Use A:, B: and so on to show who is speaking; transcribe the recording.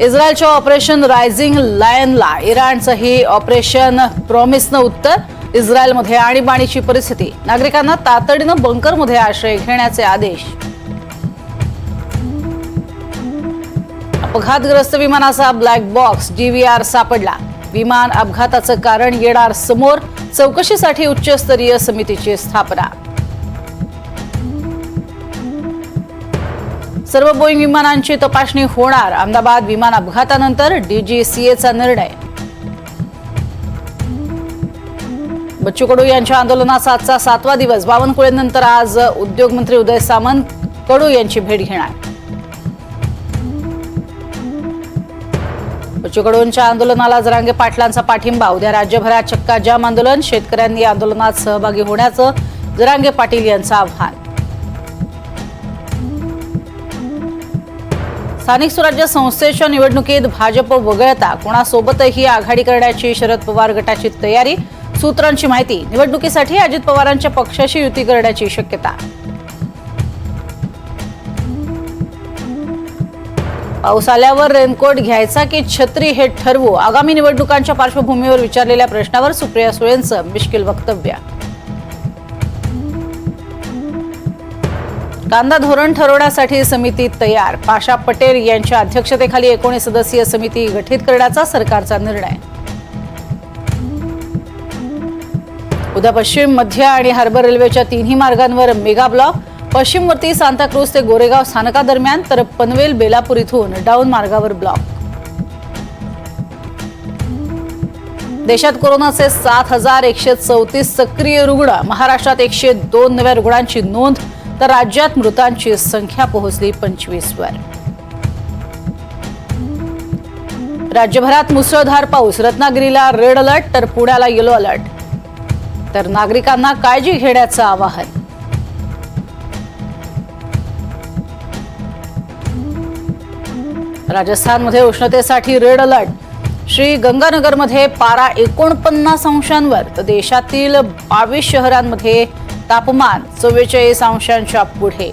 A: इस्रायलच्या operation rising लायनला इराणचंही ऑपरेशन प्रॉमिसनं उत्तर इस्रायलमध्ये आणीबाणीची परिस्थिती. नागरिकांना तातडीनं बंकरमध्ये आश्रय घेण्याचे आदेश. अपघातग्रस्त विमानाचा ब्लॅक बॉक्स डीव्हीआर सापडला. विमान अपघाताचं कारण येणार समोर. चौकशीसाठी उच्चस्तरीय समितीची स्थापना. सर्व बोईंग विमानांची तपासणी होणार. अहमदाबाद विमान अपघातानंतर डीजीसीएचा निर्णय. बच्चू कडू यांच्या आंदोलनाचा आजचा सातवा दिवस. बावनकुळेनंतर आज उद्योगमंत्री उदय सामंत कडू यांची भेट घेणार. बच्चू कडूंच्या आंदोलनाला जरांगे पाटलांचा पाठिंबा. उद्या राज्यभरात चक्का जाम आंदोलन. शेतकऱ्यांनी आंदोलनात सहभागी होण्याचं जरांगे पाटील यांचं आव्हान. स्थानिक स्वराज्य संस्थेच्या निवडणुकीत भाजप वगळता कोणासोबतही आघाडी करण्याची शरद पवार गटाची तयारी सूत्रांची माहिती निवडणुकीसाठी अजित पवारांच्या पक्षाशी युती करण्याची शक्यता. पाऊस आल्यावर रेनकोट घ्यायचा की छत्री हे ठरवू? आगामी निवडणुकांच्या पार्श्वभूमीवर विचारलेल्या प्रश्नावर सुप्रिया सुळेंचं मिश्किल वक्तव्य. कांदा धोरण ठरवण्यासाठी समिती तयार. पाशा पटेल यांच्या अध्यक्षतेखाली एकोणीस सदस्यीय समिती गठीत करण्याचा सरकारचा निर्णय. उद्या पश्चिम मध्य आणि हार्बर रेल्वेच्या तिन्ही मार्गांवर मेगा ब्लॉक. पश्चिमवर्ती सांताक्रूज ते गोरेगाव स्थानकादरम्यान तर पनवेल बेलापूर इथून डाऊन मार्गावर ब्लॉक. देशात कोरोनाचे सात हजार एकशे चौतीस सक्रिय रुग्ण महाराष्ट्रात एकशे दोन नव्या रुग्णांची नोंद. तर राज्यात मृतांची संख्या पोहोचली पंचवीसवर राज्यभरात मुसळधार पाऊस रत्नागिरीला रेड अलर्ट तर पुण्याला येलो अलर्ट तर नागरिकांना काळजी घेण्याचं आवाहन. राजस्थानमध्ये उष्णतेसाठी रेड अलर्ट श्री गंगानगरमध्ये पारा एकोणपन्नास अंशांवर तर देशातील बावीस शहरांमध्ये तापमान चव्वेचाळीस अंशांच्या पुढे.